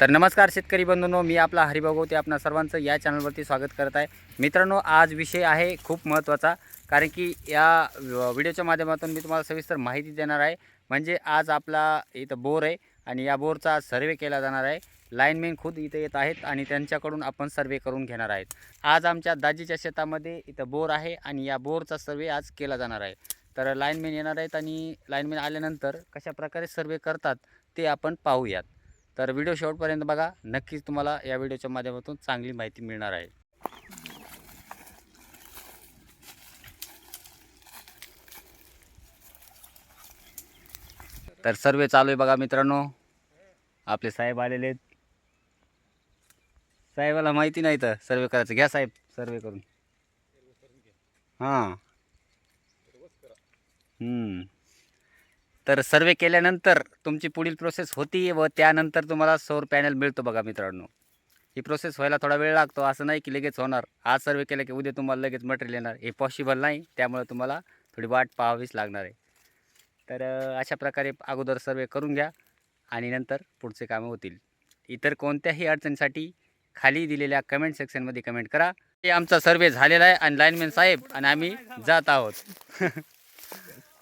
तर नमस्कार शेतकरी बंधूंनो मी आपला हरिभाऊ गोते आपणा सर्वांचं या चॅनलवरती स्वागत करत आहे. मित्रांनो आज विषय आहे खूप महत्त्वाचा कारण की या व्हिडिओच्या माध्यमातून मी तुम्हाला सविस्तर माहिती देणार आहे. म्हणजे आज आपला इथं बोर आहे आणि या बोरचा सर्वे केला जाणार आहे. लाईनमॅन खुद इथं येत आहेत आणि त्यांच्याकडून आपण सर्वे करून घेणार आहेत. आज आमच्या दाजीच्या शेतामध्ये इथं बोर आहे आणि या बोरचा सर्वे आज केला जाणार आहे. तर लाईनमॅन येणार आहेत आणि लाईनमॅन आल्यानंतर कशा प्रकारे सर्वे करतात ते आपण पाहूयात. तर व्हिडिओ शेवटपर्यंत बघा. नक्कीच तुम्हाला या व्हिडिओच्या माध्यमातून चांगली माहिती मिळणार आहे. तर सर्वे चालू आहे बघा मित्रांनो. आपले साहेब आलेले आहेत. साहेबाला माहिती नाही तर सर्वे करायचं. घ्या साहेब सर्वे करून. हां. हम्म. तर सर्वे केल्यानंतर तुमची पुढील प्रोसेस होती व त्यानंतर तुम्हाला सौर पॅनल मिळतो बघा मित्रांनो. ही प्रोसेस व्हायला थोडा वेळ लागतो असं नाही की लगेच होणार. आज सर्वे केलं की उद्या तुम्हाला लगेच मटेरियल येणार. हे पॉसिबल नाही त्यामुळे तुम्हाला थोडी वाट पाहावीच लागणार आहे. तर अशा प्रकारे अगोदर सर्वे करून घ्या आणि नंतर पुढचे कामं होतील. इतर कोणत्याही अडचणीसाठी खाली दिलेल्या कमेंट सेक्शनमध्ये कमेंट करा. ते आमचा सर्वे झालेला आहे आणि लाईनमॅन साहेब आणि आम्ही जात आहोत.